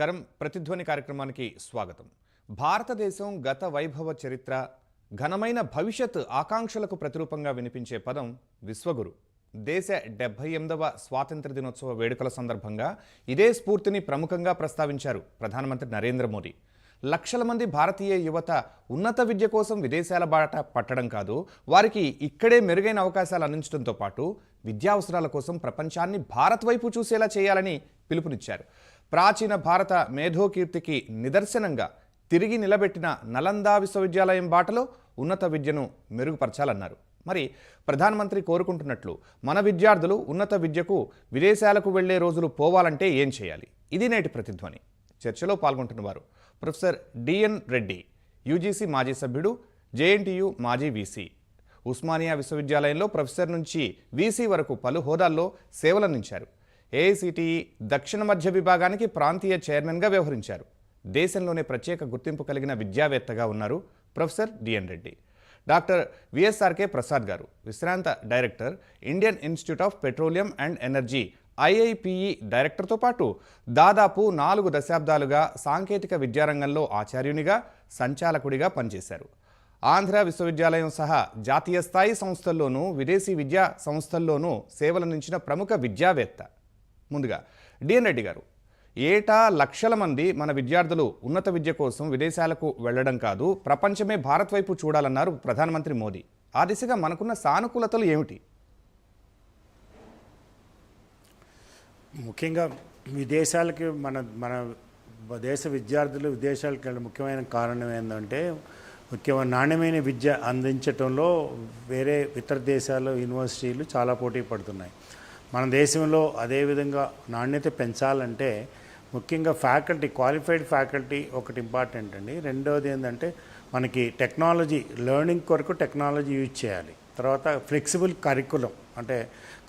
నమస్కారం. ప్రతిధ్వని కార్యక్రమానికి స్వాగతం. భారతదేశం గత వైభవ చరిత్ర ఘనమైన భవిష్యత్ ఆకాంక్షలకు ప్రతిరూపంగా వినిపించే పదం విశ్వగురు. దేశ డెబ్బై ఎనిమిదవ స్వాతంత్ర దినోత్సవ వేడుకల సందర్భంగా ఇదే స్ఫూర్తిని ప్రముఖంగా ప్రస్తావించారు ప్రధానమంత్రి నరేంద్ర మోదీ. లక్షల మంది భారతీయ యువత ఉన్నత విద్య కోసం విదేశాల బాట పట్టడం కాదు వారికి ఇక్కడే మెరుగైన అవకాశాలు అందించడంతో పాటు విద్యా అవసరాల కోసం ప్రపంచాన్ని భారత్ వైపు చూసేలా చేయాలని పిలుపునిచ్చారు. ప్రాచీన భారత మేధోకీర్తికి నిదర్శనంగా తిరిగి నిలబెట్టిన నలందా విశ్వవిద్యాలయం బాటలో ఉన్నత విద్యను మెరుగుపరచాలన్నారు. మరి ప్రధానమంత్రి కోరుకుంటున్నట్లు మన విద్యార్థులు ఉన్నత విద్యకు విదేశాలకు వెళ్ళే రోజులు పోవాలంటే ఏం చేయాలి? ఇది నేటి ప్రతిధ్వని. చర్చలో పాల్గొంటున్నవారు ప్రొఫెసర్ డిఎన్ రెడ్డి యూజీసీ మాజీ సభ్యుడు జేఎన్టీయు మాజీ వీసీ ఉస్మానియా విశ్వవిద్యాలయంలో ప్రొఫెసర్ నుంచి వీసీ వరకు పలు హోదాల్లో సేవలందించారు. ఏఐసిటిఈ దక్షిణ మధ్య విభాగానికి ప్రాంతీయ చైర్మన్గా వ్యవహరించారు. దేశంలోనే ప్రత్యేక గుర్తింపు కలిగిన విద్యావేత్తగా ఉన్నారు professor DN Reddy. Doctor V S R K Prasad garu విశ్రాంత director Indian Institute of Petroleum and Energy IIPE డైరెక్టర్తో పాటు దాదాపు నాలుగు దశాబ్దాలుగా సాంకేతిక విద్యారంగంలో ఆచార్యునిగా సంచాలకుడిగా పనిచేశారు. ఆంధ్ర విశ్వవిద్యాలయం సహా జాతీయ స్థాయి సంస్థల్లోనూ విదేశీ విద్యా సంస్థల్లోనూ సేవలందించిన ప్రముఖ విద్యావేత్త. ముందుగా డిఎన్ రెడ్డి గారు ఏటా లక్షల మంది మన విద్యార్థులు ఉన్నత విద్య కోసం విదేశాలకు వెళ్ళడం కాదు ప్రపంచమే భారత్ వైపు చూడాలన్నారు ప్రధానమంత్రి మోదీ. ఆ దిశగా మనకున్న సానుకూలతలు ఏమిటి? ముఖ్యంగా విదేశాలకి మన మన దేశ విద్యార్థులు విదేశాలకు వెళ్ళడం ముఖ్యమైన కారణం ఏంటంటే ముఖ్యమైన నాణ్యమైన విద్య అందించటంలో వేరే ఇతర దేశాల యూనివర్సిటీలు చాలా పోటీ పడుతున్నాయి. మన దేశంలో అదేవిధంగా నాణ్యత పెంచాలంటే ముఖ్యంగా ఫ్యాకల్టీ క్వాలిఫైడ్ ఫ్యాకల్టీ ఒకటి ఇంపార్టెంట్ అండి. రెండవది ఏంటంటే మనకి టెక్నాలజీ లెర్నింగ్ కొరకు టెక్నాలజీ యూజ్ చేయాలి. తర్వాత ఫ్లెక్సిబుల్ కరికులం అంటే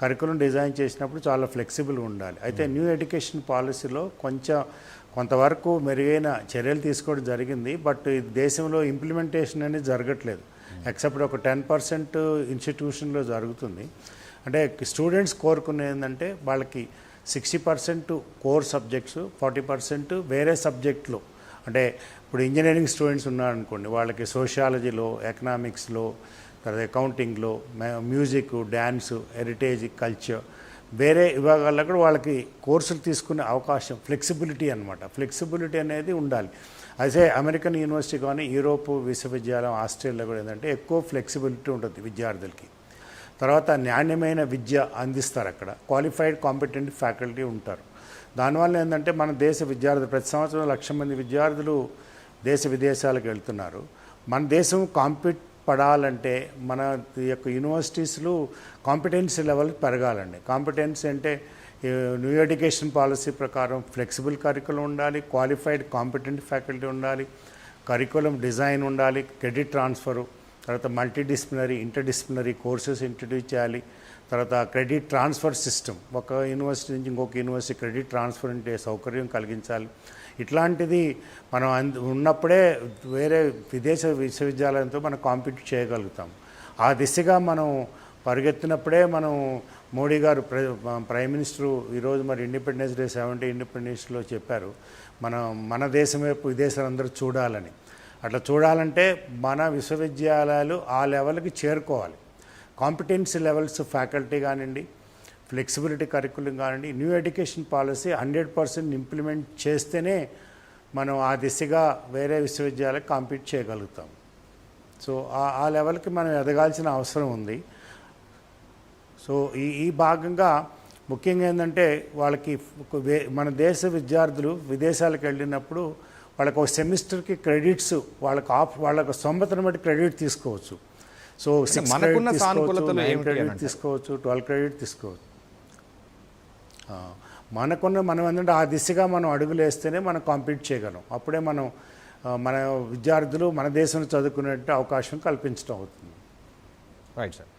కరికులం డిజైన్ చేసినప్పుడు చాలా ఫ్లెక్సిబుల్ ఉండాలి. అయితే న్యూ ఎడ్యుకేషన్ పాలసీలో కొంచెం కొంతవరకు మెరుగైన చర్యలు తీసుకోవడం జరిగింది. బట్ దేశంలో ఇంప్లిమెంటేషన్ అనేది జరగట్లేదు. ఎక్సెప్ట్ ఒక టెన్ పర్సెంట్ ఇన్స్టిట్యూషన్లో జరుగుతుంది. అంటే స్టూడెంట్స్ కోరుకునే ఏంటంటే వాళ్ళకి sixty percent core subjects forty percent వేరే సబ్జెక్టులు అంటే ఇప్పుడు ఇంజనీరింగ్ స్టూడెంట్స్ ఉన్నారనుకోండి వాళ్ళకి సోషియాలజీలో ఎకనామిక్స్లో తర్వాత అకౌంటింగ్లో మ్యూజిక్ డ్యాన్స్ హెరిటేజ్ కల్చర్ వేరే విభాగాల్లో కూడా వాళ్ళకి కోర్సులు తీసుకునే అవకాశం ఫ్లెక్సిబిలిటీ అనమాట ఫ్లెక్సిబిలిటీ అనేది ఉండాలి. అయితే అమెరికన్ యూనివర్సిటీ కానీ యూరోప్ విశ్వవిద్యాలయం ఆస్ట్రేలియా కూడా ఏంటంటే ఎక్కువ ఫ్లెక్సిబిలిటీ ఉంటుంది విద్యార్థులకి. తర్వాత నాణ్యమైన విద్య అందిస్తారు అక్కడ. క్వాలిఫైడ్ కాంపిటెంట్ ఫ్యాకల్టీ ఉంటారు. దానివల్ల ఏంటంటే మన దేశ విద్యార్థులు ప్రతి సంవత్సరం లక్ష మంది విద్యార్థులు దేశ విదేశాలకు వెళ్తున్నారు. మన దేశం కాంపిట్ పడాలంటే మన యొక్క యూనివర్సిటీస్లు కాంపిటెన్సీ లెవెల్ పెరగాలండి. కాంపిటెన్సీ అంటే న్యూ ఎడ్యుకేషన్ పాలసీ ప్రకారం ఫ్లెక్సిబుల్ కరికులం ఉండాలి క్వాలిఫైడ్ కాంపిటెంట్ ఫ్యాకల్టీ ఉండాలి కరికులం డిజైన్ ఉండాలి క్రెడిట్ ట్రాన్స్ఫరు తర్వాత multi interdisciplinary inter courses introduce చేయాలి. తర్వాత క్రెడిట్ ట్రాన్స్ఫర్ సిస్టమ్ ఒక యూనివర్సిటీ నుంచి ఇంకొక యూనివర్సిటీ క్రెడిట్ ట్రాన్స్ఫర్ అంటే సౌకర్యం కలిగించాలి. ఇట్లాంటిది మనం అంద ఉన్నప్పుడే వేరే విదేశ విశ్వవిద్యాలయంతో మనం కాంపీట్ చేయగలుగుతాం. ఆ దిశగా మనం పరిగెత్తినప్పుడే మనం మోడీ గారు ప్ర ప్రైమ్ మినిస్టరు ఈరోజు మరి ఇండిపెండెన్స్ డే సెవెంటీ ఇండిపెండెన్స్లో చెప్పారు. మనం మన దేశం వైపు విదేశాలందరూ చూడాలని. అట్లా చూడాలంటే మన విశ్వవిద్యాలయాలు ఆ లెవెల్కి చేరుకోవాలి. కాంపిటెన్సీ లెవెల్స్ ఫ్యాకల్టీ కానివ్వండి ఫ్లెక్సిబిలిటీ కరికులం కానివ్వండి new education policy hundred percent implement చేస్తేనే మనం ఆ దిశగా వేరే విశ్వవిద్యాలయాలకు కాంపీట్ చేయగలుగుతాం. సో ఆ- లెవెల్కి మనం ఎదగాల్సిన అవసరం ఉంది. సో ఈ ఈ భాగంగా ముఖ్యంగా ఏంటంటే వాళ్ళకి మన దేశ విద్యార్థులు విదేశాలకు వెళ్ళినప్పుడు వాళ్ళకి ఒక సెమిస్టర్కి క్రెడిట్స్ వాళ్ళకి ఆఫ్ వాళ్ళకి సొంతను బట్టి క్రెడిట్ తీసుకోవచ్చు. సో సిక్స్ మనకున్న సానుకూలతలు క్రెడిట్? తీసుకోవచ్చు ట్వెల్వ్ క్రెడిట్ తీసుకోవచ్చు. మనకున్న మనం ఏంటంటే ఆ దిశగా మనం అడుగులు వేస్తేనే మనం కాంపీట్ చేయగలం. అప్పుడే మనం మన విద్యార్థులు మన దేశంలో చదువుకునే అవకాశం కల్పించడం అవుతుంది. రైట్ సార్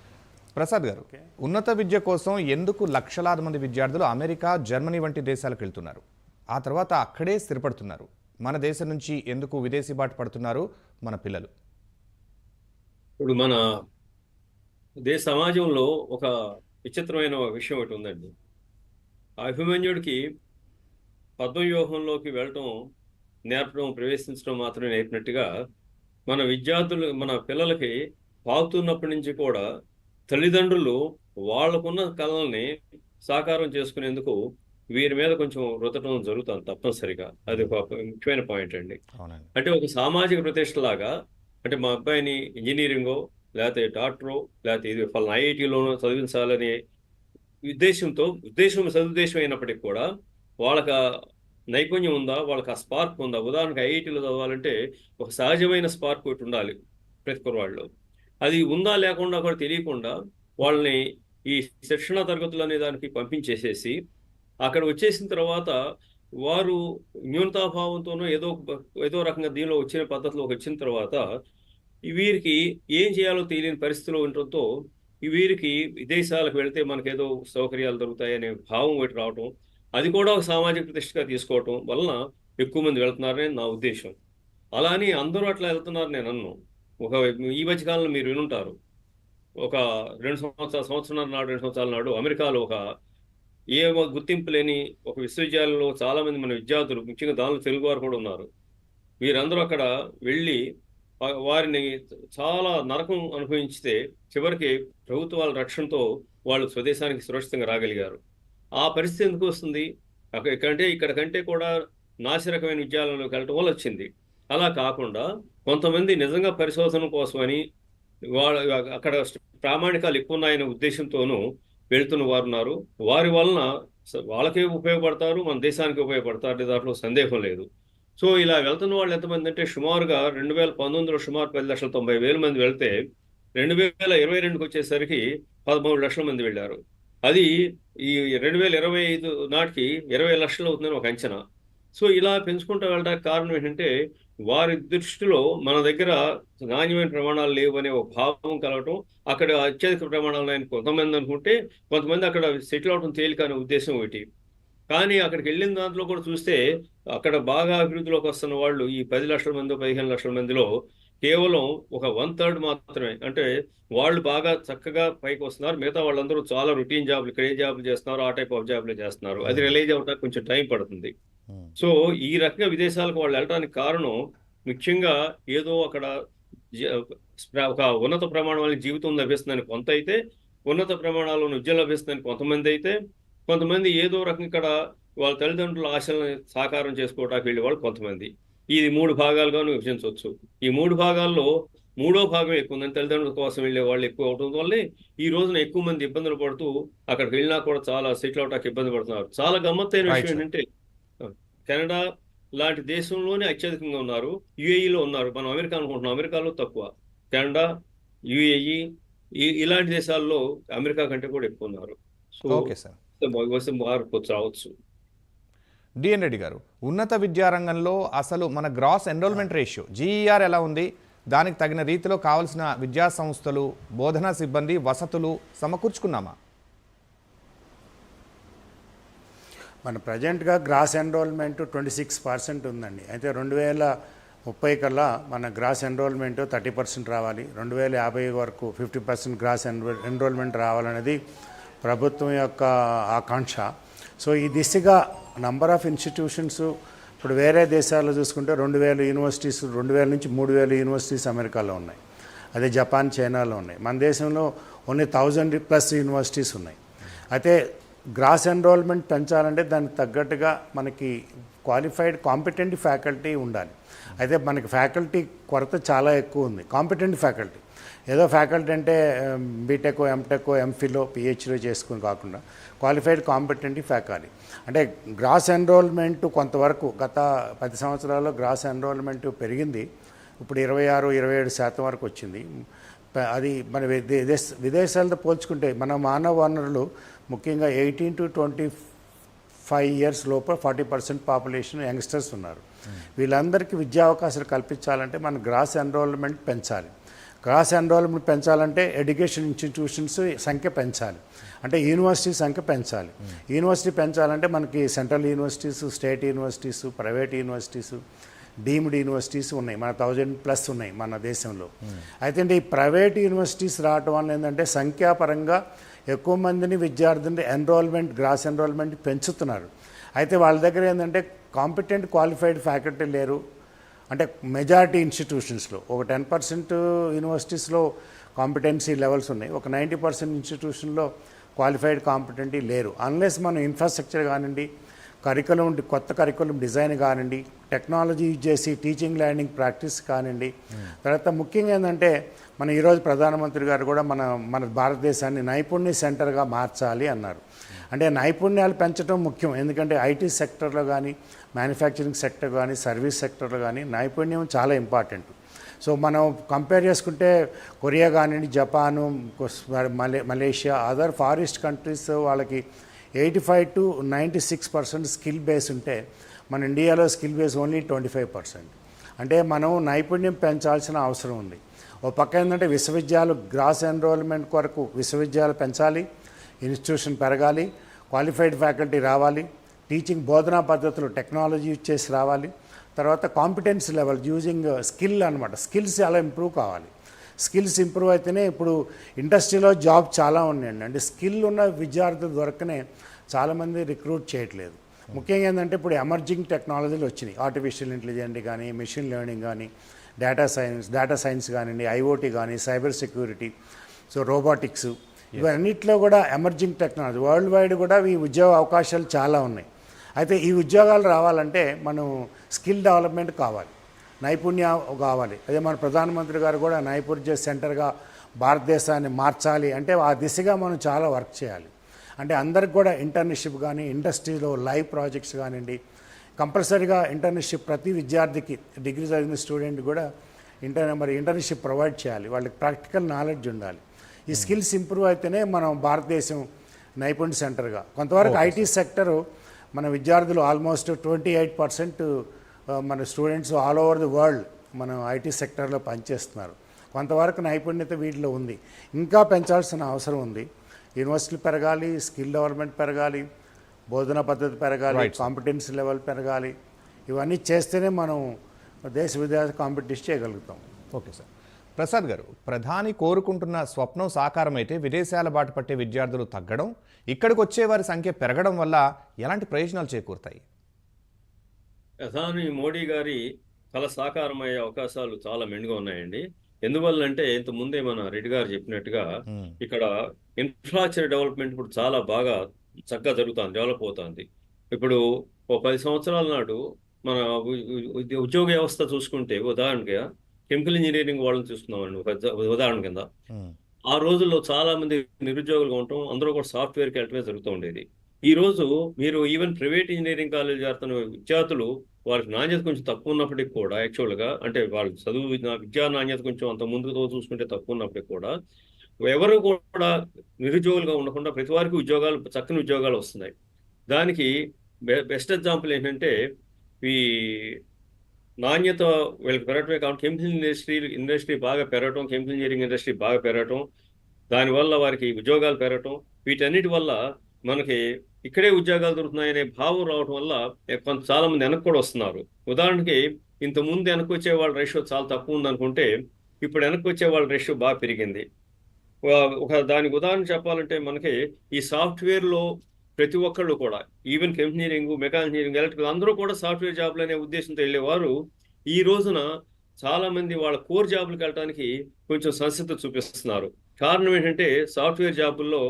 ప్రసాద్ గారు ఉన్నత విద్య కోసం ఎందుకు లక్షలాది మంది విద్యార్థులు అమెరికా జర్మనీ వంటి దేశాలకు వెళ్తున్నారు? ఆ తర్వాత అక్కడే స్థిరపడుతున్నారు. మన దేశం నుంచి ఎందుకు విదేశీ బాట పడుతున్నారు మన పిల్లలు? ఇప్పుడు మన దేశ సమాజంలో ఒక విచిత్రమైన విషయం ఒకటి ఉందండి. ఆ అభిమన్యుడికి పద్మవ్యూహంలోకి వెళ్ళటం నేర్పడం ప్రవేశించడం మాత్రమే నేర్పినట్టుగా మన విద్యార్థులు మన పిల్లలకి పాకుతున్నప్పటి నుంచి కూడా తల్లిదండ్రులు వాళ్ళకున్న కళల్ని సాకారం చేసుకునేందుకు వీరి మీద కొంచెం రుద్దటం జరుగుతుంది తప్పనిసరిగా. అది ఒక ముఖ్యమైన పాయింట్ అండి. అంటే ఒక సామాజిక ప్రతిష్టలాగా అంటే మా అబ్బాయిని ఇంజనీరింగో లేకపోతే డాక్టరో లేకపోతే ఇది ఫలానా ఐఐటిలోనో చదివించాలనే ఉద్దేశంతో ఉద్దేశం సదుద్దేశం అయినప్పటికీ కూడా వాళ్ళకి నైపుణ్యం ఉందా వాళ్ళకి ఆ స్పార్క్ ఉందా? ఉదాహరణకి ఐఐటిలో చదవాలంటే ఒక సహజమైన స్పార్క్ ఒకటి ఉండాలి ప్రతి కుర్రవాళ్ళు అది ఉందా లేకుండా కూడా తెలియకుండా వాళ్ళని ఈ శిక్షణ తరగతులు అనే దానికి పంపించేసేసి అక్కడ వచ్చేసిన తర్వాత వారు న్యూనతాభావంతోనో ఏదో ఏదో రకంగా దీనిలో వచ్చిన పద్ధతిలోకి వచ్చిన తర్వాత వీరికి ఏం చేయాలో తెలియని పరిస్థితిలో ఉండటంతో వీరికి విదేశాలకు వెళితే మనకేదో సౌకర్యాలు దొరుకుతాయనే భావం ఒకటి రావటం అది కూడా ఒక సామాజిక ప్రతిష్టగా తీసుకోవటం వలన ఎక్కువ మంది వెళ్తున్నారని నా ఉద్దేశం. అలా అని అందరూ అట్లా వెళ్తున్నారు నేను అన్ను. ఒక ఈ మధ్య కాలంలో మీరు వినుంటారు. ఒక రెండు సంవత్సరాల సంవత్సరాల నాడు రెండు సంవత్సరాల నాడు అమెరికాలో ఒక ఏ గుర్తింపు లేని ఒక విశ్వవిద్యాలయంలో చాలామంది మన విద్యార్థులు ముఖ్యంగా దానిలో తెలుగు వారు కూడా ఉన్నారు. వీరందరూ అక్కడ వెళ్ళి వారిని చాలా నరకం అనుభవించితే చివరికి ప్రభుత్వాల రక్షణతో వాళ్ళు స్వదేశానికి సురక్షితంగా రాగలిగారు. ఆ పరిస్థితి ఎందుకు వస్తుంది? అక్కడ ఇక్కడ కంటే కూడా నాసిరకమైన విద్యాలయంలోకి వెళ్ళటం వల్ల వచ్చింది. అలా కాకుండా కొంతమంది నిజంగా పరిశోధన కోసమని వాళ్ళ అక్కడ ప్రామాణికాలు ఎక్కువ ఉన్నాయనే ఉద్దేశంతోనూ వెళ్తున్న వారు ఉన్నారు. వారి వలన వాళ్ళకే ఉపయోగపడతారు మన దేశానికి ఉపయోగపడతారు అనే దాంట్లో సందేహం లేదు. సో ఇలా వెళ్తున్న వాళ్ళు ఎంతమంది అంటే సుమారుగా రెండు వేల పంతొమ్మిదిలో సుమారు పది లక్షల తొంభై వేల మంది వెళ్తే రెండు వేల ఇరవై రెండుకి వచ్చేసరికి పదమూడు లక్షల మంది వెళ్ళారు. అది ఈ రెండు వేల ఇరవై ఐదు నాటికి ఇరవై లక్షలు అవుతుందని ఒక అంచనా. సో ఇలా పెంచుకుంటూ వెళ్ళడానికి కారణం ఏంటంటే వారి దృష్టిలో మన దగ్గర నాణ్యమైన ప్రమాణాలు లేవు అనే ఒక భావం కలగటం అక్కడ అత్యధిక ప్రమాణాలు ఆయన కొంతమంది అనుకుంటే కొంతమంది అక్కడ సెటిల్ అవడం తేలిక అనే ఉద్దేశం ఒకటి. కానీ అక్కడికి వెళ్ళిన దాంట్లో కూడా చూస్తే అక్కడ బాగా అభివృద్ధిలోకి వస్తున్న వాళ్ళు ఈ పది లక్షల మంది పదిహేను లక్షల మందిలో కేవలం ఒక వన్ థర్డ్ మాత్రమే. అంటే వాళ్ళు బాగా చక్కగా పైకి వస్తున్నారు. మిగతా వాళ్ళందరూ చాలా రొటీన్ జాబ్లు ఇక్కడ జాబ్లు చేస్తున్నారు ఆ టైప్ ఆఫ్ జాబ్లు చేస్తున్నారు. అది రిలైజ్ అవడానికి కొంచెం టైం పడుతుంది. సో ఈ రకంగా విదేశాలకు వాళ్ళు వెళ్ళడానికి కారణం ముఖ్యంగా ఏదో అక్కడ ఒక ఉన్నత ప్రమాణాల జీవితం లభిస్తుందని కొంత అయితే ఉన్నత ప్రమాణాలను విద్య లభిస్తుందని కొంతమంది అయితే కొంతమంది ఏదో రకం ఇక్కడ వాళ్ళ తల్లిదండ్రుల ఆశలను సాకారం చేసుకోవడానికి వెళ్ళే వాళ్ళు కొంతమంది. ఇది మూడు భాగాలుగాను విభజించవచ్చు. ఈ మూడు భాగాల్లో మూడో భాగం ఎక్కువ ఉందని తల్లిదండ్రుల కోసం వెళ్ళే వాళ్ళు ఎక్కువ అవడం వల్లే ఈ రోజున ఎక్కువ మంది ఇబ్బందులు పడుతూ అక్కడికి వెళ్ళినా కూడా చాలా సెటిల్ అవడానికి ఇబ్బంది పడుతున్నారు. చాలా గమ్మత్తైన విషయం. ఏంటంటే కెనడా లాంటి దేశంలోనే అత్యధికంగా ఉన్నారు. యుఏఈలో ఉన్నారు. మనం అమెరికా అనుకుంటున్నాం. అమెరికాలో తక్కువ. కెనడా యుఏఈ ఇలాంటి దేశాల్లో అమెరికా కంటే కూడా ఎక్కువ ఉన్నారు. So okay sir. మార్పు రావచ్చు. డిఎన్ రెడ్డి గారు ఉన్నత విద్యారంగంలో అసలు మన గ్రాస్ ఎన్రోల్మెంట్ రేషియో జీఈఆర్ ఎలా ఉంది? దానికి తగిన రీతిలో కావలసిన విద్యా సంస్థలు బోధనా సిబ్బంది వసతులు సమకూర్చుకున్నామా? మన ప్రజెంట్గా gross enrolment twenty six percent ఉందండి. అయితే రెండు వేల ముప్పై కల్లా మన గ్రాస్ ఎన్రోల్మెంట్ థర్టీ పర్సెంట్ రావాలి. రెండు వేల యాభై వరకు ఫిఫ్టీ పర్సెంట్ గ్రాస్ ఎన్రో ఎన్రోల్మెంట్ రావాలనేది ప్రభుత్వం యొక్క ఆకాంక్ష. సో ఈ దిశగా నంబర్ ఆఫ్ ఇన్స్టిట్యూషన్స్ ఇప్పుడు వేరే దేశాల్లో చూసుకుంటే రెండు వేల యూనివర్సిటీస్ రెండు వేల నుంచి మూడు వేల యూనివర్సిటీస్ అమెరికాలో ఉన్నాయి. అదే జపాన్ చైనాలో ఉన్నాయి. మన దేశంలో ఓన్లీ థౌజండ్ ప్లస్ యూనివర్సిటీస్ ఉన్నాయి. అయితే గ్రాస్ ఎన్రోల్మెంట్ పెంచాలంటే దానికి తగ్గట్టుగా మనకి క్వాలిఫైడ్ కాంపిటెంట్ ఫ్యాకల్టీ ఉండాలి. అయితే మనకి ఫ్యాకల్టీ కొరత చాలా ఎక్కువ ఉంది. Competent faculty. ఏదో ఫ్యాకల్టీ అంటే బీటెక్ ఎంటెక్ ఎంఫిలో పిహెచ్లో చేసుకుని కాకుండా క్వాలిఫైడ్ కాంపిటెంట్ ఫ్యాకల్టీ. అంటే గ్రాస్ ఎన్రోల్మెంట్ కొంతవరకు గత పది సంవత్సరాల్లో గ్రాస్ ఎన్రోల్మెంట్ పెరిగింది. ఇప్పుడు ఇరవై ఆరు ఇరవై ఏడు శాతం వరకు వచ్చింది. అది మన విదేశ విదేశాలతో పోల్చుకుంటే మన మానవ వనరులు ముఖ్యంగా eighteen to twenty five years లోపల ఫార్టీ పర్సెంట్ పాపులేషన్ యంగ్స్టర్స్ ఉన్నారు. వీళ్ళందరికీ విద్యా అవకాశాలు కల్పించాలంటే మన గ్రాస్ ఎన్రోల్మెంట్ పెంచాలి. గ్రాస్ ఎన్రోల్మెంట్ పెంచాలంటే ఎడ్యుకేషన్ ఇన్స్టిట్యూషన్స్ సంఖ్య పెంచాలి. అంటే యూనివర్సిటీ సంఖ్య పెంచాలి. యూనివర్సిటీ పెంచాలంటే మనకి central universities state universities private universities deemed universities ఉన్నాయి. మన థౌజండ్ ప్లస్ ఉన్నాయి మన దేశంలో. అయితే ఈ ప్రైవేట్ యూనివర్సిటీస్ రావటం వల్ల ఏంటంటే సంఖ్యాపరంగా ఎక్కువ మందిని విద్యార్థులు ఎన్రోల్మెంట్ గ్రాస్ ఎన్రోల్మెంట్ పెంచుతున్నారు. అయితే వాళ్ళ దగ్గర ఏంటంటే కాంపిటెంట్ క్వాలిఫైడ్ ఫ్యాకల్టీ లేరు. అంటే మెజారిటీ ఇన్స్టిట్యూషన్స్లో ఒక టెన్ పర్సెంట్ యూనివర్సిటీస్లో కాంపిటెన్సీ లెవెల్స్ ఉన్నాయి. ఒక నైంటీ పర్సెంట్ ఇన్స్టిట్యూషన్లో క్వాలిఫైడ్ కాంపిటెంటీ లేరు. అన్లెస్ మనం ఇన్ఫ్రాస్ట్రక్చర్ కానివ్వండి కరికులం కొత్త కరికులం డిజైన్ కానివ్వండి టెక్నాలజీ యూజ్ చేసి టీచింగ్ లెర్నింగ్ ప్రాక్టీస్ కానివ్వండి. తర్వాత ముఖ్యంగా ఏంటంటే మన ఈరోజు ప్రధానమంత్రి గారు కూడా మన మన భారతదేశాన్ని నైపుణ్య సెంటర్గా మార్చాలి అన్నారు. అంటే నైపుణ్యాలు పెంచడం ముఖ్యం. ఎందుకంటే ఐటీ సెక్టర్లో కానీ మ్యానుఫ్యాక్చరింగ్ సెక్టర్ కానీ సర్వీస్ సెక్టర్లో కానీ నైపుణ్యం చాలా ఇంపార్టెంట్ సో మనం కంపేర్ చేసుకుంటే కొరియా కానివ్వండి Japan Malay Malaysia other forest countries వాళ్ళకి eighty five to ninety six percent skill base ఉంటే మన ఇండియాలో skill base only twenty five percent. అంటే మనం నైపుణ్యం పెంచాల్సిన అవసరం ఉంది. ఓ పక్క ఏంటంటే విశ్వవిద్యాలయాలు గ్రాస్ ఎన్రోల్మెంట్ కొరకు విశ్వవిద్యాలయాలు పెంచాలి ఇన్స్టిట్యూషన్ పెరగాలి క్వాలిఫైడ్ ఫ్యాకల్టీ రావాలి టీచింగ్ బోధనా పద్ధతులు టెక్నాలజీ యూజ్ చేసి రావాలి. తర్వాత కాంపిటెన్స్ లెవెల్ యూజింగ్ స్కిల్ అనమాట స్కిల్స్ అలా ఇంప్రూవ్ కావాలి. స్కిల్స్ ఇంప్రూవ్ అయితేనే ఇప్పుడు ఇండస్ట్రీలో జాబ్ చాలా ఉన్నాయండి. అంటే స్కిల్ ఉన్న విద్యార్థులు దొరకనే చాలామంది రిక్రూట్ చేయట్లేదు. ముఖ్యంగా ఏంటంటే ఇప్పుడు ఎమర్జింగ్ టెక్నాలజీలు వచ్చినాయి. ఆర్టిఫిషియల్ ఇంటెలిజెంట్ కానీ మెషిన్ లెర్నింగ్ కానీ డేటా సైన్స్ డేటా సైన్స్ కానివ్వండి ఐఓటీ కానీ సైబర్ సెక్యూరిటీ సో రోబోటిక్స్ ఇవన్నిట్లో కూడా ఎమర్జింగ్ టెక్నాలజీ వరల్డ్ వైడ్ కూడా ఈ ఉద్యోగ అవకాశాలు చాలా ఉన్నాయి. అయితే ఈ ఉద్యోగాలు రావాలంటే మనం స్కిల్ డెవలప్మెంట్ కావాలి. నైపుణ్యం కావాలి. అదే మన ప్రధానమంత్రి గారు కూడా నైపుణ్య సెంటర్గా భారతదేశాన్ని మార్చాలి అంటే ఆ దిశగా మనం చాలా వర్క్ చేయాలి. అంటే అందరికి కూడా ఇంటర్న్షిప్ కానీ ఇండస్ట్రీలో లైవ్ ప్రాజెక్ట్స్ కానివ్వండి కంపల్సరీగా ఇంటర్న్షిప్ ప్రతి విద్యార్థికి డిగ్రీ చదివిన స్టూడెంట్ కూడా ఇంటర్ మరి ఇంటర్న్షిప్ ప్రొవైడ్ చేయాలి. వాళ్ళకి ప్రాక్టికల్ నాలెడ్జ్ ఉండాలి. ఈ స్కిల్స్ ఇంప్రూవ్ అయితేనే మనం భారతదేశం నైపుణ్య సెంటర్గా. కొంతవరకు ఐటీ సెక్టరు మన విద్యార్థులు ఆల్మోస్ట్ ట్వంటీ ఎయిట్ పర్సెంట్ మన students all over the world మనం ఐటీ సెక్టర్లో పనిచేస్తున్నారు. కొంతవరకు నైపుణ్యత వీటిలో ఉంది. ఇంకా పెంచాల్సిన అవసరం ఉంది. యూనివర్సిటీలు పెరగాలి స్కిల్ డెవలప్మెంట్ పెరగాలి బోధన పద్ధతి పెరగాలి. కాంపిటెన్స్ లెవెల్ పెరగాలి. ఇవన్నీ చేస్తేనే మనం దేశ విద్యార్థి కాంపిటీస్ చేయగలుగుతాం. Okay sir. ప్రసాద్ గారు ప్రధాని కోరుకుంటున్న స్వప్నం సాకారమైతే విదేశాల బాట పట్టే విద్యార్థులు తగ్గడం ఇక్కడికి వచ్చే వారి సంఖ్య పెరగడం వల్ల ఎలాంటి ప్రయోజనాలు చేకూరుతాయి? ప్రధాని మోడీ గారి కళ సాకారమయ్యే అవకాశాలు చాలా మెండుగా ఉన్నాయండి ఎందువల్లంటే ఇంత ముందే మన రెడ్డి గారు చెప్పినట్టుగా. ఇక్కడ ఇన్ఫ్రాస్ట్రక్చర్ డెవలప్మెంట్ ఇప్పుడు చాలా బాగా చక్కగా జరుగుతుంది డెవలప్ అవుతుంది ఇప్పుడు ఓ పది సంవత్సరాల నాడు మన ఉద్యోగ వ్యవస్థ చూసుకుంటే ఉదాహరణగా కెమికల్ ఇంజనీరింగ్ వాళ్ళని ఎగ్జా- ఉదాహరణ కింద. ఆ రోజుల్లో చాలా మంది నిరుద్యోగులుగా ఉండటం అందరూ కూడా సాఫ్ట్వేర్కి వెళ్ళటమే జరుగుతూ ఉండేది ఈరోజు మీరు ఈవెన్ ప్రైవేట్ ఇంజనీరింగ్ కాలేజ్ చేస్తున్న విద్యార్థులు వాళ్ళకి నాణ్యత కొంచెం తక్కువ ఉన్నప్పటికీ కూడా యాక్చువల్గా అంటే వాళ్ళు చదువు విద్యా నాణ్యత కొంచెం అంత ముందుతో చూసుకుంటే తక్కువ ఉన్నప్పటికీ కూడా ఎవరు కూడా నిరుద్యోగులుగా ఉండకుండా ప్రతి వారికి ఉద్యోగాలు చక్కని ఉద్యోగాలు వస్తున్నాయి. దానికి బెస్ట్ ఎగ్జాంపుల్ ఏంటంటే ఈ నాణ్యత వీళ్ళకి పెరగటమే కాకుండా కెమికల్ ఇండస్ట్రీ ఇండస్ట్రీ బాగా పెరగటం కెమికల్ ఇంజనీరింగ్ ఇండస్ట్రీ బాగా పెరగటం దానివల్ల వారికి ఉద్యోగాలు పెరగటం వీటన్నిటి వల్ల మనకి ఇక్కడే ఉద్యోగాలు దొరుకుతున్నాయనే భావం రావడం వల్ల కొంత చాలా మంది వెనక్కి కూడా వస్తున్నారు. ఉదాహరణకి ఇంత ముందు వెనక్కి వచ్చే వాళ్ళ రేషియో చాలా తక్కువ ఉందనుకుంటే ఇప్పుడు వెనక్కి వచ్చే వాళ్ళ రేషియో బాగా పెరిగింది. ఒక దానికి ఉదాహరణ చెప్పాలంటే మనకి ఈ సాఫ్ట్వేర్లో ప్రతి ఒక్కళ్ళు కూడా even engineering mechanic engineering electrical అందరూ కూడా సాఫ్ట్వేర్ జాబ్లు అనే ఉద్దేశంతో వెళ్ళేవారు. ఈ రోజున చాలా మంది వాళ్ళ కోర్ జాబ్లకు వెళ్ళడానికి కొంచెం సంసిద్ధత చూపిస్తున్నారు. కారణం ఏంటంటే సాఫ్ట్వేర్ జాబుల్లో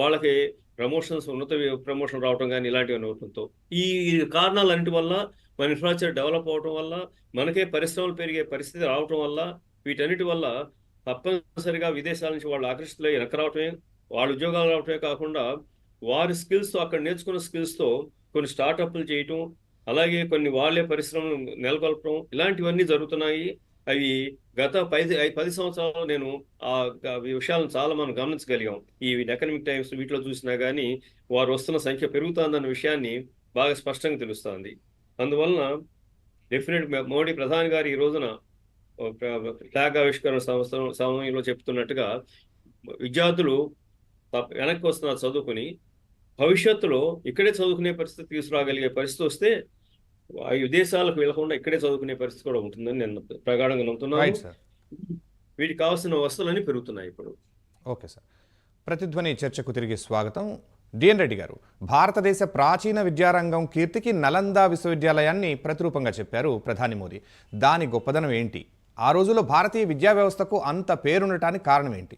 వాళ్ళకి ప్రమోషన్స్ ఉన్నత ప్రమోషన్ రావడం కానీ ఇలాంటివన్నీ ఉండటంతో ఈ కారణాలన్నిటి వల్ల మన ఇన్ఫ్రాస్ట్రక్చర్ డెవలప్ అవడం వల్ల మనకే పరిశ్రమలు పెరిగే పరిస్థితి రావటం వల్ల వీటన్నిటి వల్ల తప్పనిసరిగా విదేశాల నుంచి వాళ్ళు ఆకర్షితులై వెనక రావటమే వాళ్ళ ఉద్యోగాలు రావటమే కాకుండా వారి స్కిల్స్తో అక్కడ నేర్చుకున్న స్కిల్స్తో కొన్ని స్టార్టప్లు చేయటం అలాగే కొన్ని వాళ్ళే పరిశ్రమలు నెలకొల్పడం ఇలాంటివన్నీ జరుగుతున్నాయి. అవి గత పది పది సంవత్సరాల్లో నేను ఆ విషయాలను చాలా మనం గమనించగలిగాం. ఈ ఎకనమిక్ టైమ్స్ వీటిలో చూసినా కానీ వారు వస్తున్న సంఖ్య పెరుగుతుందన్న విషయాన్ని బాగా స్పష్టంగా తెలుస్తుంది. అందువలన డెఫినెట్ మోడీ ప్రధాని గారు ఈ రోజున ఫ్లాగ్ ఆవిష్కరణ సంవత్సరం సమయంలో చెప్తున్నట్టుగా విద్యార్థులు వెనక్కి వస్తున్నారు చదువుకుని. భవిష్యత్తులో ఇక్కడే చదువుకునే పరిస్థితి తీసుకురాగలిగే పరిస్థితి వస్తే విదేశాలకు వెళ్ళకుండా ఇక్కడే చదువుకునే పరిస్థితి కూడా ఉంటుందని నేను ప్రగాఢంగా నమ్ముతున్నాను. సార్ వీటికి కావాల్సిన వస్తువులన్నీ పెరుగుతున్నాయి ఇప్పుడు. ఓకే సార్ ప్రతిధ్వని చర్చకు తిరిగి స్వాగతం డిఎన్ రెడ్డి గారు. భారతదేశ ప్రాచీన విద్యారంగం కీర్తికి నలంద విశ్వవిద్యాలయాన్ని ప్రతిరూపంగా చెప్పారు ప్రధాని మోదీ. దాని గొప్పదనం ఏంటి? ఆ రోజుల్లో భారతీయ విద్యా వ్యవస్థకు అంత పేరుండటానికి కారణం ఏంటి?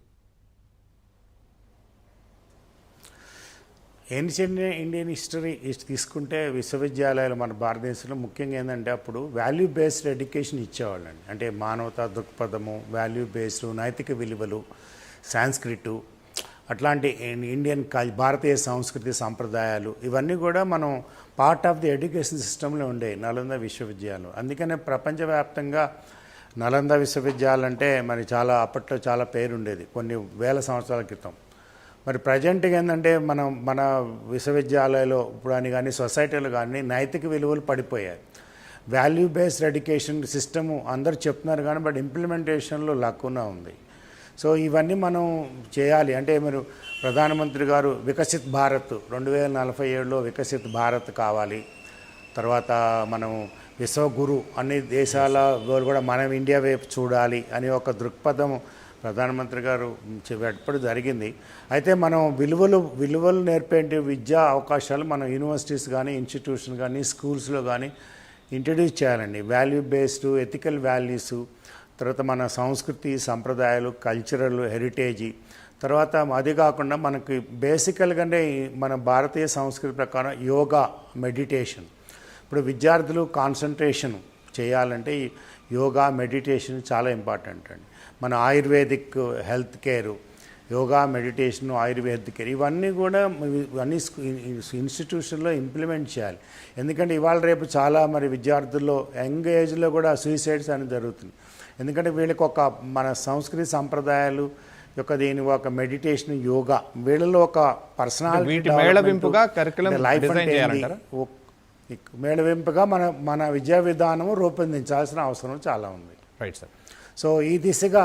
ఏన్షియంట్ ఇండియన్ హిస్టరీ తీసుకుంటే విశ్వవిద్యాలయాలు మన భారతదేశంలో ముఖ్యంగా ఏంటంటే అప్పుడు వాల్యూ బేస్డ్ ఎడ్యుకేషన్ ఇచ్చేవాళ్ళండి. అంటే మానవతా దృక్పథము వాల్యూ బేస్డ్ నైతిక విలువలు సాంస్క్రిటు అట్లాంటి ఇండియన్ భారతీయ సంస్కృతి సంప్రదాయాలు ఇవన్నీ కూడా మనం పార్ట్ ఆఫ్ ది ఎడ్యుకేషన్ సిస్టంలో ఉండే నలంద విశ్వవిద్యాలయం అందుకనే ప్రపంచవ్యాప్తంగా నలంద విశ్వవిద్యాలయం అంటే మరి చాలా అప్పట్లో చాలా పేరు ఉండేది కొన్ని వేల సంవత్సరాల క్రితం. మరి ప్రజెంట్గా ఏంటంటే మనం మన విశ్వవిద్యాలయాలు ఇప్పుడు అని కానీ సొసైటీలు కానీ నైతిక విలువలు పడిపోయాయి. వాల్యూ బేస్డ్ ఎడ్యుకేషన్ సిస్టము అందరు చెప్తున్నారు కానీ బట్ ఇంప్లిమెంటేషన్లో లక్కున ఉంది. సో ఇవన్నీ మనం చేయాలి. అంటే మీరు ప్రధానమంత్రి గారు వికసిత్ భారత్ రెండు వేల నలభై ఏడులో వికసిత్ భారత్ కావాలి. తర్వాత మనం విశ్వగురు అన్ని దేశాల వాళ్ళు కూడా మనం ఇండియా వైపు చూడాలి అని ఒక దృక్పథం ప్రధానమంత్రి గారు చెప్పడం జరిగింది. అయితే మనం విలువలు విలువలు నేర్పేంటి విద్యా అవకాశాలు మనం యూనివర్సిటీస్ కానీ ఇన్స్టిట్యూషన్ కానీ స్కూల్స్లో కానీ ఇంట్రడ్యూస్ చేయాలండి. వాల్యూ బేస్డ్ ఎథికల్ వాల్యూస్ తర్వాత మన సంస్కృతి సంప్రదాయాలు కల్చరల్ హెరిటేజీ తర్వాత అది కాకుండా మనకి బేసికల్గానే మన భారతీయ సంస్కృతి ప్రకారం యోగా మెడిటేషన్. ఇప్పుడు విద్యార్థులు కాన్సన్ట్రేషన్ చేయాలంటే ఈ యోగా మెడిటేషన్ చాలా ఇంపార్టెంట్ అండి. మన ayurvedic health care yoga meditation ayurvedic care ఇవన్నీ కూడా అన్ని ఇన్స్టిట్యూషన్లో ఇంప్లిమెంట్ చేయాలి. ఎందుకంటే ఇవాళ రేపు చాలా మరి విద్యార్థుల్లో యంగ్ ఏజ్లో కూడా సూసైడ్స్ అనేది జరుగుతుంది. ఎందుకంటే వీళ్ళకి ఒక మన సంస్కృతి సంప్రదాయాలు యొక్క దీని ఒక మెడిటేషన్ యోగా వీళ్ళలో ఒక పర్సనాలిటీ మేళవింపుగా చేయాలంటారా? మేళవింపుగా మన మన విద్యా విధానము రూపొందించాల్సిన అవసరం చాలా ఉంది. Right sir. సో ఈ దిశగా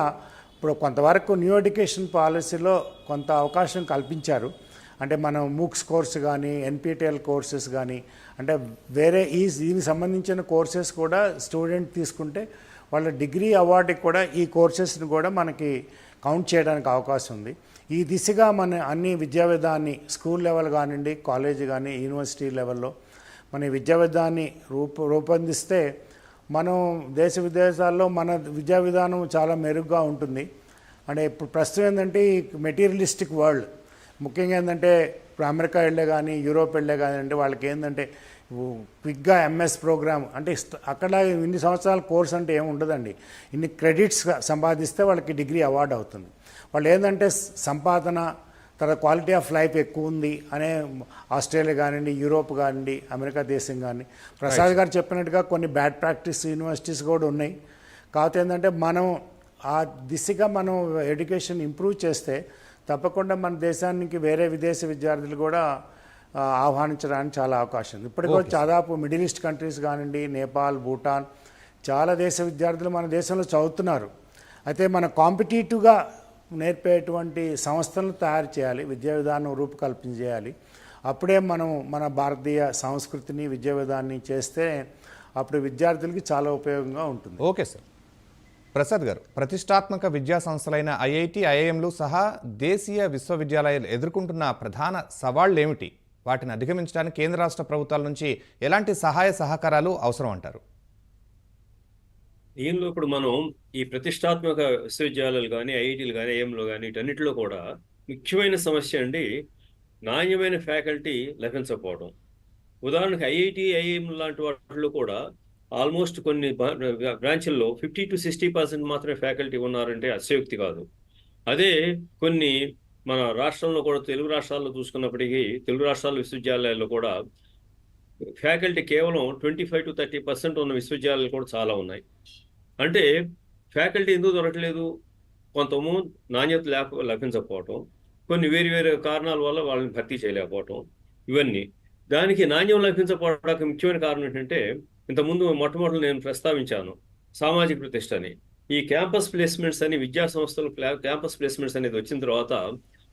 ఇప్పుడు కొంతవరకు న్యూ ఎడ్యుకేషన్ పాలసీలో కొంత అవకాశం కల్పించారు. అంటే మనం మూక్స్ కోర్సు కానీ ఎన్పిటిఎల్ కోర్సెస్ కానీ అంటే వేరే ఈ దీనికి సంబంధించిన కోర్సెస్ కూడా స్టూడెంట్ తీసుకుంటే వాళ్ళ డిగ్రీ అవార్డుకి కూడా ఈ కోర్సెస్ని కూడా మనకి కౌంట్ చేయడానికి అవకాశం ఉంది. ఈ దిశగా మన అన్ని విద్యా విధాన్ని స్కూల్ లెవెల్ కానివ్వండి కాలేజ్ కానీ యూనివర్సిటీ లెవెల్లో మన విద్యా విధాన్ని రూప రూపొందిస్తే మనం దేశ విదేశాల్లో మన విద్యా విధానం చాలా మెరుగ్గా ఉంటుంది. అంటే ఇప్పుడు ప్రస్తుతం ఏంటంటే ఈ మెటీరియలిస్టిక్ వరల్డ్ ముఖ్యంగా ఏంటంటే ఇప్పుడు అమెరికా వెళ్ళే కానీ యూరోప్ వెళ్ళే కానీ అంటే వాళ్ళకి ఏంటంటే క్విక్గా ఎంఎస్ ప్రోగ్రామ్ అంటే అక్కడ ఇన్ని సంవత్సరాల కోర్స్ అంటే ఏమి ఉండదండి. ఇన్ని క్రెడిట్స్ సంపాదిస్తే వాళ్ళకి డిగ్రీ అవార్డు అవుతుంది. వాళ్ళు ఏంటంటే సంపాదన తర్వాత క్వాలిటీ ఆఫ్ లైఫ్ ఎక్కువ ఉంది అనే ఆస్ట్రేలియా కానివ్వండి యూరోప్ కానివ్వండి అమెరికా దేశం కానీ ప్రసాద్ గారు చెప్పినట్టుగా కొన్ని బ్యాడ్ ప్రాక్టీస్ యూనివర్సిటీస్ కూడా ఉన్నాయి. కాకపోతే ఏంటంటే మనం ఆ దిశగా మనం ఎడ్యుకేషన్ ఇంప్రూవ్ చేస్తే తప్పకుండా మన దేశానికి వేరే విదేశీ విద్యార్థులు కూడా ఆహ్వానించడానికి చాలా అవకాశం ఉంది. ఇప్పటికీ దాదాపు మిడిల్ ఈస్ట్ కంట్రీస్ కానివ్వండి నేపాల్ భూటాన్ చాలా దేశ విద్యార్థులు మన దేశంలో చదువుతున్నారు. అయితే మన కాంపిటేటివ్గా నేర్పేటువంటి సంస్థలను తయారు చేయాలి విద్యా విధానం రూపకల్పన చేయాలి. అప్పుడే మనం మన భారతీయ సంస్కృతిని విద్యా విధానాన్ని చేస్తే అప్పుడు విద్యార్థులకి చాలా ఉపయోగంగా ఉంటుంది. Okay sir. ప్రసాద్ గారు ప్రతిష్టాత్మక విద్యా సంస్థలైన ఐఐటి ఐఐఎంలు సహా దేశీయ విశ్వవిద్యాలయాలు ఎదుర్కొంటున్న ప్రధాన సవాళ్ళు ఏమిటి వాటిని అధిగమించడానికి కేంద్ర రాష్ట్ర ప్రభుత్వాల నుంచి ఎలాంటి సహాయ సహకారాలు అవసరం అంటారు దీనిలో ఇప్పుడు మనం ఈ ప్రతిష్టాత్మక విశ్వవిద్యాలయాలు కానీ ఐఐటీలు కానీ ఐఎంలు కానీ వీటన్నిటిలో కూడా ముఖ్యమైన సమస్య అండి నాణ్యమైన ఫ్యాకల్టీ లభించకపోవడం ఉదాహరణకు ఐఐటి ఐఐఎం లాంటి వాటిలో కూడా ఆల్మోస్ట్ కొన్ని బ్రాంచ్ల్లో ఫిఫ్టీ టు సిక్స్టీ పర్సెంట్ మాత్రమే ఫ్యాకల్టీ ఉన్నారంటే అతిశయోక్తి కాదు. అదే కొన్ని మన రాష్ట్రంలో కూడా తెలుగు రాష్ట్రాల్లో చూసుకున్నప్పటికీ తెలుగు రాష్ట్రాల విశ్వవిద్యాలయాల్లో కూడా ఫ్యాకల్టీ కేవలం twenty five to thirty percent ఉన్న విశ్వవిద్యాలయాలు కూడా చాలా ఉన్నాయి. అంటే ఫ్యాకల్టీ ఎందుకు దొరకలేదు కొంతము నాణ్యత లేక లభించకపోవటం కొన్ని వేరు వేరు కారణాల వల్ల వాళ్ళని భర్తీ చేయలేకపోవటం ఇవన్నీ. దానికి నాణ్యం లభించకపోవడానికి ముఖ్యమైన కారణం ఏంటంటే ఇంతకుముందు మొట్టమొదటి నేను ప్రస్తావించాను సామాజిక ప్రతిష్ట అని. ఈ క్యాంపస్ ప్లేస్మెంట్స్ అని విద్యా సంస్థలు క్యాంపస్ ప్లేస్మెంట్స్ అనేది వచ్చిన తర్వాత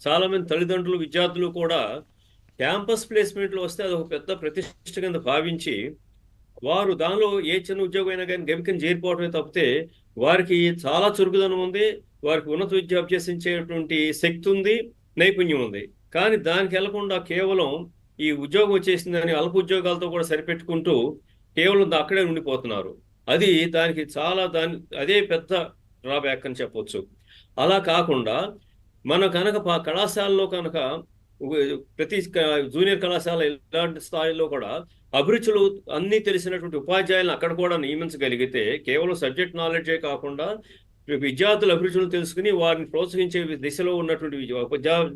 చాలామంది తల్లిదండ్రులు విద్యార్థులు కూడా క్యాంపస్ ప్లేస్మెంట్లో వస్తే అది ఒక పెద్ద ప్రతిష్ట కింద భావించి వారు దానిలో ఏ చిన్న ఉద్యోగం అయినా కానీ గమికని చేరిపోవడమే తప్పితే వారికి చాలా చురుకుదనం ఉంది వారికి ఉన్నత విద్య అభ్యసించేటువంటి శక్తి ఉంది నైపుణ్యం ఉంది. కానీ దానికి వెళ్ళకుండా కేవలం ఈ ఉద్యోగం వచ్చేసిందని అల్ప ఉద్యోగాలతో కూడా సరిపెట్టుకుంటూ కేవలం అక్కడే ఉండిపోతున్నారు. అది దానికి చాలా దాని అదే పెద్ద డ్రాబ్యాక్ అని చెప్పొచ్చు. అలా కాకుండా మన కనుక పా- కళాశాలలో కనుక ప్రతి జూనియర్ కళాశాల ఇలాంటి స్థాయిలో కూడా అభిరుచులు అన్నీ తెలిసినటువంటి ఉపాధ్యాయులను అక్కడ కూడా నియమించగలిగితే కేవలం సబ్జెక్ట్ నాలెడ్జే కాకుండా విద్యార్థుల అభిరుచులను తెలుసుకుని వారిని ప్రోత్సహించే దిశలో ఉన్నటువంటి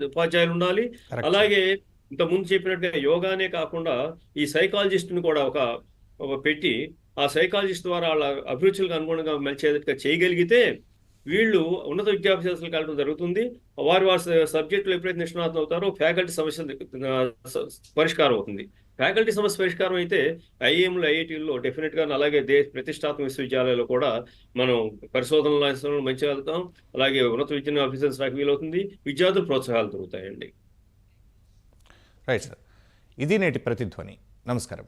ఉపాధ్యాయులు ఉండాలి. అలాగే ఇంత ముందు చెప్పినట్టుగా యోగానే కాకుండా ఈ సైకాలజిస్ట్ని కూడా ఒక పెట్టి ఆ సైకాలజిస్ట్ ద్వారా వాళ్ళ అభిరుచులకు అనుగుణంగా మలిచేదిగా చేయగలిగితే వీళ్ళు ఉన్నత విద్యాభ్యాసాలకు వెళ్ళడం జరుగుతుంది. వారి వారి సబ్జెక్టులు ఎప్పుడైతే నిష్ణాతం అవుతారో ఫ్యాకల్టీ సమస్య పరిష్కారం అవుతుంది ఫ్యాకల్టీ సమస్య పరిష్కారం అయితే ఐఏఎంలు ఐఐటీల్లో డెఫినెట్గా అలాగే దేశ ప్రతిష్టాత్మక విశ్వవిద్యాలయాల్లో కూడా మనం పరిశోధనలు మంచిగా వెళ్తాం. అలాగే ఉన్నత విద్యను అభ్యసించడానికి వీలవుతుంది. విద్యార్థులు ప్రోత్సాహాలు దొరుకుతాయండి. Right sir. ఇది నేటి ప్రతిధ్వని. నమస్కారం.